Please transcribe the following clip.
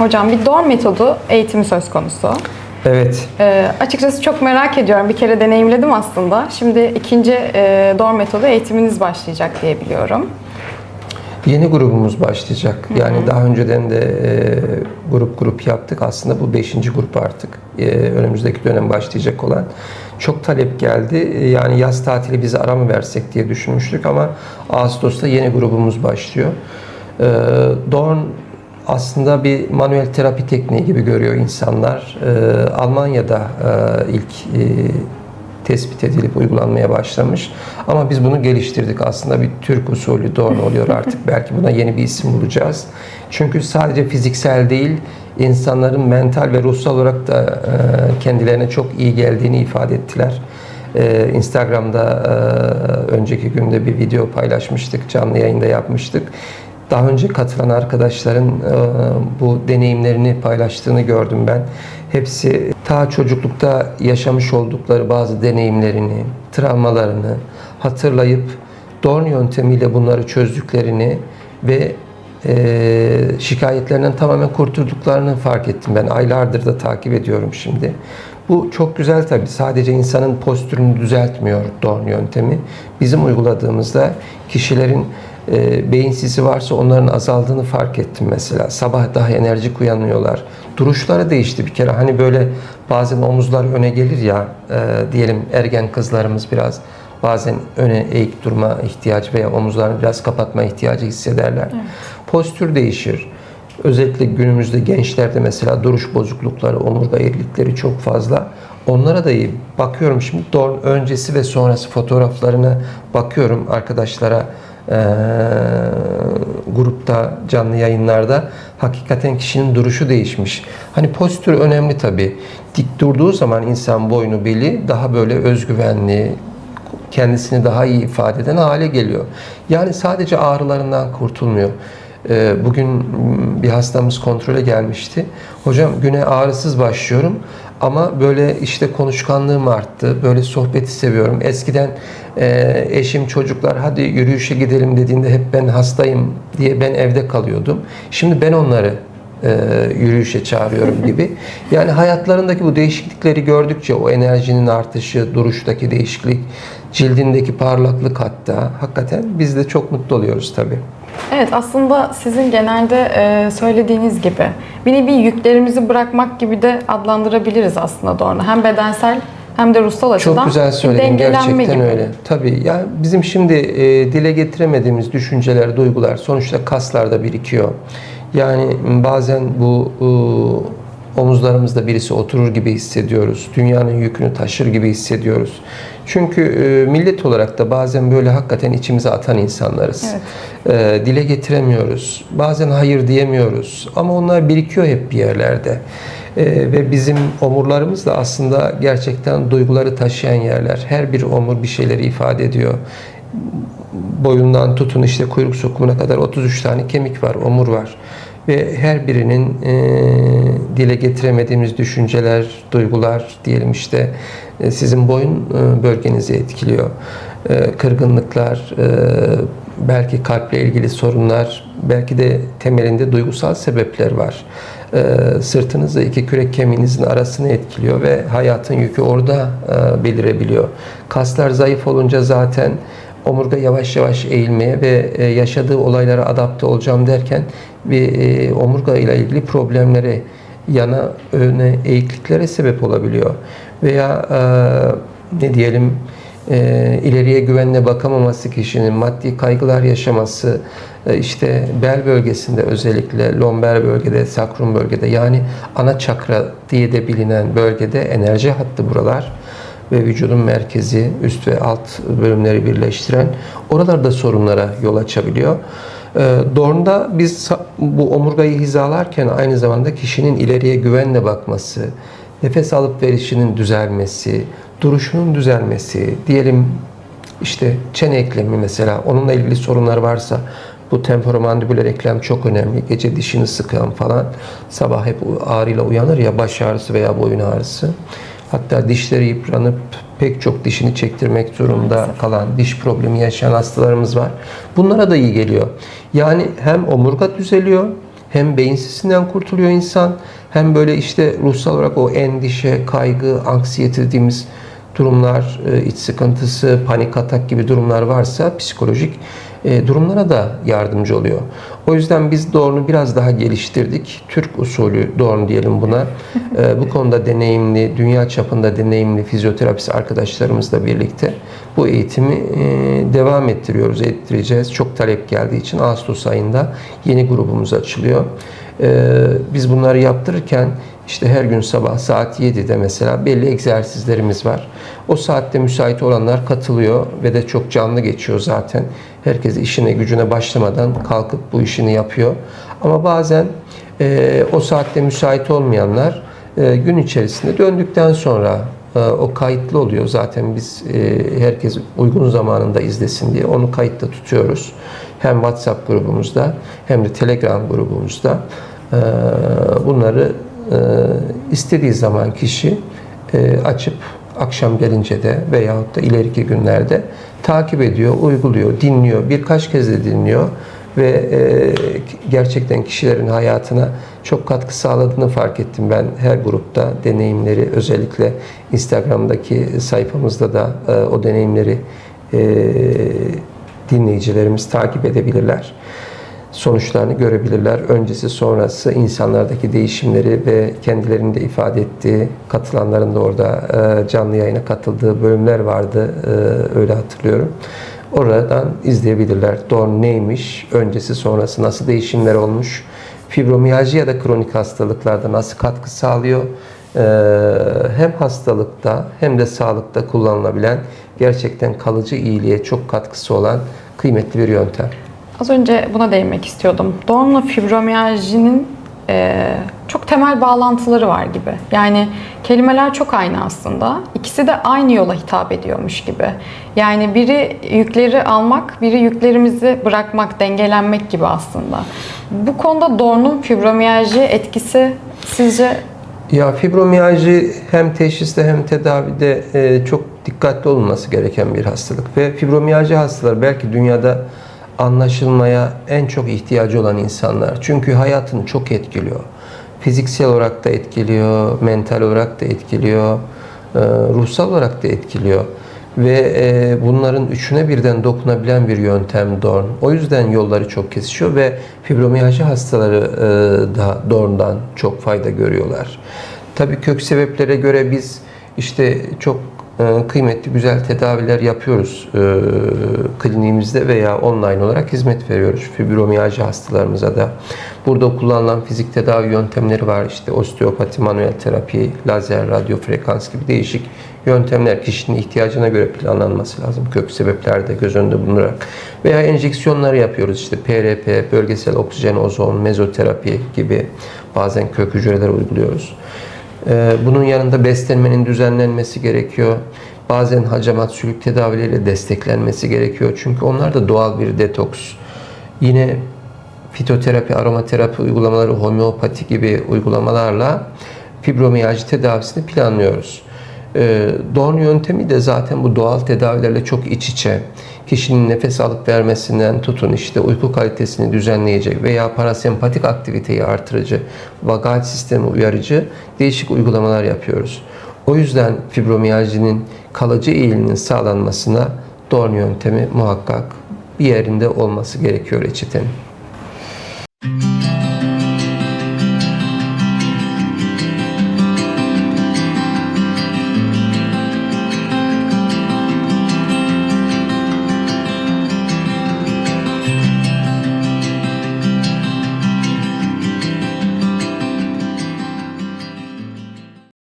Hocam bir DOR metodu eğitimi söz konusu. Evet. Ee, açıkçası çok merak ediyorum. Bir kere deneyimledim aslında. Şimdi ikinci e, DOR metodu eğitiminiz başlayacak diye biliyorum. Yeni grubumuz başlayacak. Yani daha önceden de e, grup grup yaptık. Aslında bu beşinci grup artık. E, önümüzdeki dönem başlayacak olan. Çok talep geldi. E, yani yaz tatili bize ara mı versek diye düşünmüştük ama Ağustos'ta yeni grubumuz başlıyor. E, Dorn aslında bir manuel terapi tekniği gibi görüyor insanlar. E, Almanya'da e, ilk e, tespit edilip uygulanmaya başlamış. Ama biz bunu geliştirdik. Aslında bir Türk usulü doğru oluyor artık. Belki buna yeni bir isim bulacağız. Çünkü sadece fiziksel değil, insanların mental ve ruhsal olarak da e, kendilerine çok iyi geldiğini ifade ettiler. E, Instagram'da e, önceki günde bir video paylaşmıştık, canlı yayında yapmıştık. Daha önce katılan arkadaşların e, bu deneyimlerini paylaştığını gördüm ben. Hepsi ta çocuklukta yaşamış oldukları bazı deneyimlerini, travmalarını hatırlayıp Dorn yöntemiyle bunları çözdüklerini ve e, şikayetlerinden tamamen kurtulduklarını fark ettim ben. Aylardır da takip ediyorum şimdi. Bu çok güzel tabii. Sadece insanın postürünü düzeltmiyor Dorn yöntemi. Bizim uyguladığımızda kişilerin e, beyin sisi varsa onların azaldığını fark ettim mesela. Sabah daha enerjik uyanıyorlar. Duruşları değişti bir kere. Hani böyle bazen omuzlar öne gelir ya e, diyelim ergen kızlarımız biraz bazen öne eğik durma ihtiyacı veya omuzlarını biraz kapatma ihtiyacı hissederler. Postür değişir. Özellikle günümüzde gençlerde mesela duruş bozuklukları, omurga eğrilikleri çok fazla. Onlara da iyi. Bakıyorum şimdi Dorn öncesi ve sonrası fotoğraflarına bakıyorum arkadaşlara eee, grupta canlı yayınlarda hakikaten kişinin duruşu değişmiş. Hani postür önemli tabii. Dik durduğu zaman insan boynu beli daha böyle özgüvenli, kendisini daha iyi ifade eden hale geliyor. Yani sadece ağrılarından kurtulmuyor. Ee, Bugün bir hastamız kontrole gelmişti. Hocam güne ağrısız başlıyorum ama böyle işte konuşkanlığım arttı. Böyle sohbeti seviyorum. Eskiden e, eşim çocuklar hadi yürüyüşe gidelim dediğinde hep ben hastayım diye ben evde kalıyordum. Şimdi ben onları e, yürüyüşe çağırıyorum gibi. Yani hayatlarındaki bu değişiklikleri gördükçe o enerjinin artışı, duruştaki değişiklik, cildindeki parlaklık hatta hakikaten biz de çok mutlu oluyoruz tabii. Evet aslında sizin genelde e, söylediğiniz gibi bir nevi yüklerimizi bırakmak gibi de adlandırabiliriz aslında doğru. Hem bedensel hem de ruhsal açıdan Çok güzel söyledin gerçekten gibi. öyle. Tabii ya bizim şimdi e, dile getiremediğimiz düşünceler, duygular sonuçta kaslarda birikiyor. Yani bazen bu e, omuzlarımızda birisi oturur gibi hissediyoruz. Dünyanın yükünü taşır gibi hissediyoruz. Çünkü e, millet olarak da bazen böyle hakikaten içimize atan insanlarız. E, dile getiremiyoruz. Bazen hayır diyemiyoruz. Ama onlar birikiyor hep bir yerlerde. E, ve bizim omurlarımız da aslında gerçekten duyguları taşıyan yerler. Her bir omur bir şeyleri ifade ediyor. Boyundan tutun işte kuyruk sokumuna kadar 33 tane kemik var, omur var. Ve her birinin e, dile getiremediğimiz düşünceler, duygular diyelim işte e, sizin boyun e, bölgenizi etkiliyor. E, kırgınlıklar, e, belki kalple ilgili sorunlar, belki de temelinde duygusal sebepler var. E, sırtınızla iki kürek kemiğinizin arasını etkiliyor ve hayatın yükü orada e, belirebiliyor. Kaslar zayıf olunca zaten omurga yavaş yavaş eğilmeye ve e, yaşadığı olaylara adapte olacağım derken bir e, omurga ile ilgili problemlere yana öne eğikliklere sebep olabiliyor. Veya e, ne diyelim ileriye güvenle bakamaması kişinin maddi kaygılar yaşaması işte bel bölgesinde özellikle lomber bölgede sakrum bölgede yani ana çakra diye de bilinen bölgede enerji hattı buralar ve vücudun merkezi, üst ve alt bölümleri birleştiren oralarda sorunlara yol açabiliyor. Ee, Dorn'da biz bu omurgayı hizalarken aynı zamanda kişinin ileriye güvenle bakması, nefes alıp verişinin düzelmesi, duruşunun düzelmesi, diyelim işte çene eklemi mesela onunla ilgili sorunlar varsa bu temporomandibüler eklem çok önemli. Gece dişini sıkan falan sabah hep ağrıyla uyanır ya baş ağrısı veya boyun ağrısı. Hatta dişleri yıpranıp pek çok dişini çektirmek zorunda kalan, diş problemi yaşayan hastalarımız var. Bunlara da iyi geliyor. Yani hem omurga düzeliyor hem beyin sisinden kurtuluyor insan hem böyle işte ruhsal olarak o endişe, kaygı, anksiyete dediğimiz durumlar, e, iç sıkıntısı, panik atak gibi durumlar varsa psikolojik e, durumlara da yardımcı oluyor. O yüzden biz Dorn'u biraz daha geliştirdik. Türk usulü Dorn diyelim buna. E, bu konuda deneyimli, dünya çapında deneyimli fizyoterapist arkadaşlarımızla birlikte bu eğitimi devam ettiriyoruz, ettireceğiz. Çok talep geldiği için Ağustos ayında yeni grubumuz açılıyor. Biz bunları yaptırırken işte her gün sabah saat 7'de mesela belli egzersizlerimiz var. O saatte müsait olanlar katılıyor ve de çok canlı geçiyor zaten. Herkes işine gücüne başlamadan kalkıp bu işini yapıyor. Ama bazen e, o saatte müsait olmayanlar e, gün içerisinde döndükten sonra e, o kayıtlı oluyor. Zaten biz e, herkes uygun zamanında izlesin diye onu kayıtta tutuyoruz. Hem WhatsApp grubumuzda hem de Telegram grubumuzda. E, bunları e, istediği zaman kişi e, açıp akşam gelince de veyahut da ileriki günlerde takip ediyor, uyguluyor, dinliyor. Birkaç kez de dinliyor ve e, gerçekten kişilerin hayatına çok katkı sağladığını fark ettim ben her grupta deneyimleri özellikle Instagram'daki sayfamızda da e, o deneyimleri dinleyicilerimiz takip edebilirler sonuçlarını görebilirler. Öncesi sonrası insanlardaki değişimleri ve kendilerinin de ifade ettiği, katılanların da orada e, canlı yayına katıldığı bölümler vardı. E, öyle hatırlıyorum. Oradan izleyebilirler. Dorn neymiş, öncesi sonrası nasıl değişimler olmuş, fibromiyalji ya da kronik hastalıklarda nasıl katkı sağlıyor, e, hem hastalıkta hem de sağlıkta kullanılabilen gerçekten kalıcı iyiliğe çok katkısı olan kıymetli bir yöntem. Az önce buna değinmek istiyordum. Dorn'la fibromiyajinin e, çok temel bağlantıları var gibi. Yani kelimeler çok aynı aslında. İkisi de aynı yola hitap ediyormuş gibi. Yani biri yükleri almak, biri yüklerimizi bırakmak, dengelenmek gibi aslında. Bu konuda Dorn'un fibromiyajı etkisi sizce Ya fibromiyalji hem teşhiste hem tedavide e, çok dikkatli olunması gereken bir hastalık ve fibromiyalji hastaları belki dünyada anlaşılmaya en çok ihtiyacı olan insanlar. Çünkü hayatını çok etkiliyor. Fiziksel olarak da etkiliyor, mental olarak da etkiliyor, e, ruhsal olarak da etkiliyor. Ve e, bunların üçüne birden dokunabilen bir yöntem Dorn. O yüzden yolları çok kesişiyor ve fibromiyalji hastaları e, da Dorn'dan çok fayda görüyorlar. Tabii kök sebeplere göre biz işte çok kıymetli güzel tedaviler yapıyoruz e, kliniğimizde veya online olarak hizmet veriyoruz fibromiyalji hastalarımıza da. Burada kullanılan fizik tedavi yöntemleri var. İşte osteopati, manuel terapi, lazer, radyo frekans gibi değişik yöntemler kişinin ihtiyacına göre planlanması lazım. Kök sebepler de göz önünde bulundurarak. Veya enjeksiyonları yapıyoruz. İşte PRP, bölgesel oksijen ozon, mezoterapi gibi bazen kök hücreler uyguluyoruz. Ee, Bunun yanında beslenmenin düzenlenmesi gerekiyor. Bazen hacamat sülük tedavileriyle desteklenmesi gerekiyor. Çünkü onlar da doğal bir detoks. Yine fitoterapi, aromaterapi uygulamaları, homeopati gibi uygulamalarla fibromiyalji tedavisini planlıyoruz. Ee, Dorn yöntemi de zaten bu doğal tedavilerle çok iç içe. Kişinin nefes alıp vermesinden tutun işte uyku kalitesini düzenleyecek veya parasempatik aktiviteyi artırıcı, vagal sistemi uyarıcı değişik uygulamalar yapıyoruz. O yüzden fibromiyajinin kalıcı iyiliğinin sağlanmasına Dorn yöntemi muhakkak bir yerinde olması gerekiyor reçetenin.